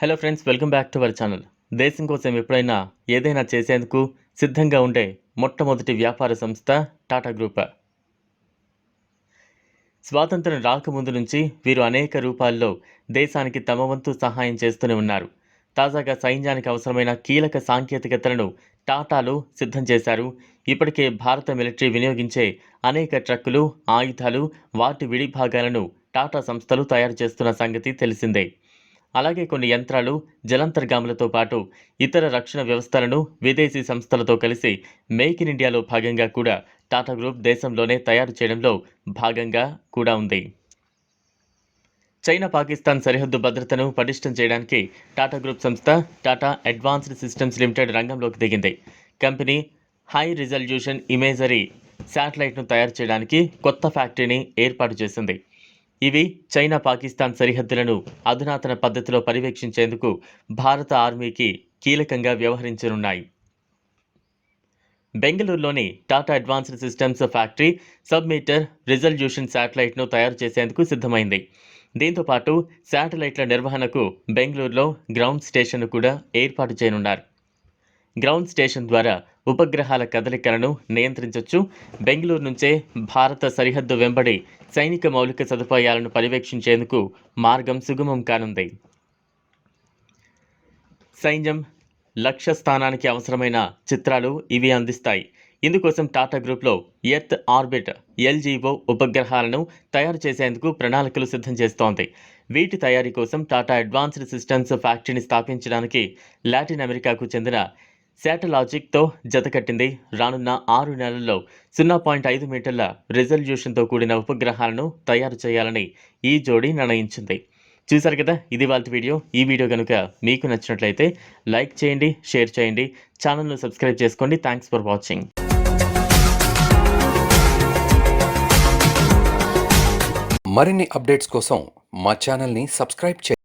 Hello friends welcome back to our channel. దేశం కోసం ఎప్పుడైనా ఏదైనా చేసేందుకు సిద్ధంగా ఉండే మొట్టమొదటి వ్యాపార సంస్థ టాటా గ్రూప్. స్వాతంత్రం రాకముందు నుంచి వీరు అనేక రూపాల్లో దేశానికి తమ వంతు సహాయం చేస్తూనే ఉన్నారు. తాజాగా సైన్యానికి అవసరమైన కీలక సాంకేతికతలను టాటాలు సిద్ధం చేశారు. ఇప్పటికే భారత మిలిటరీ వినియోగించే అనేక ట్రక్కులు ఆయుధాలు వాటి విడిభాగాలను టాటా సంస్థలు తయారు చేస్తున్న సంగతి తెలిసిందే. అలాగే కొన్ని యంత్రాలు జలంతర్గాములతో పాటు ఇతర రక్షణ వ్యవస్థలను విదేశీ సంస్థలతో కలిసి మేక్ ఇన్ ఇండియాలో భాగంగా కూడా టాటా గ్రూప్ దేశంలోనే తయారు చేయడంలో భాగంగా కూడా ఉంది. చైనా పాకిస్తాన్ సరిహద్దు భద్రతను పటిష్టం చేయడానికి టాటా గ్రూప్ సంస్థ టాటా అడ్వాన్స్డ్ సిస్టమ్స్ లిమిటెడ్ రంగంలోకి దిగింది. కంపెనీ హై రిజల్యూషన్ ఇమేజరీ శాటిలైట్ను తయారు చేయడానికి కొత్త ఫ్యాక్టరీని ఏర్పాటు చేసింది. ఇవి చైనా పాకిస్తాన్ సరిహద్దులను అధునాతన పద్ధతిలో పర్యవేక్షించేందుకు భారత ఆర్మీకి కీలకంగా వ్యవహరించనున్నాయి. బెంగళూరులోని Tata advanced systems factory submeter resolution శాటిలైట్ను తయారు చేసేందుకు సిద్ధమైంది. దీంతో పాటు శాటిలైట్ల నిర్వహణకు బెంగళూరులో గ్రౌండ్ స్టేషన్ను కూడా ఏర్పాటు చేయనున్నారు. గ్రౌండ్ స్టేషన్ ద్వారా ఉపగ్రహాల కదలికలను నియంత్రించవచ్చు బెంగళూరు నుంచే భారత సరిహద్దు వెంబడి సైనిక మౌలిక సదుపాయాలను పర్యవేక్షించేందుకు మార్గం సుగమం కానుంది. సైన్యం లక్ష్య స్థానానికి అవసరమైన చిత్రాలు ఇవి అందిస్తాయి. ఇందుకోసం టాటా గ్రూప్లో ఎర్త్ ఆర్బిట్ ఎల్జీఓ ఉపగ్రహాలను తయారు చేసేందుకు ప్రణాళికలు సిద్ధం చేస్తోంది. వీటి తయారీ కోసం టాటా అడ్వాన్స్డ్ సిస్టమ్స్ ఫ్యాక్టరీని స్థాపించడానికి లాటిన్ అమెరికాకు చెందిన శాటలాజిక్తో జతకట్టింది రానున్న ఆరు నెలల్లో సున్నా పాయింట్ ఐదు మీటర్ల రిజల్యూషన్తో కూడిన ఉపగ్రహాలను తయారు చేయాలని ఈ జోడీ నిర్ణయించింది. చూశారు కదా ఇది వాళ్ళ వీడియో. ఈ వీడియో కనుక మీకు నచ్చినట్లయితే లైక్ చేయండి షేర్ చేయండి ఛానల్ను సబ్స్క్రైబ్ చేసుకోండి. Thanks for watching. మరిన్ని అప్డేట్స్ కోసం మా ఛానల్ని సబ్స్క్రైబ్ చేయండి.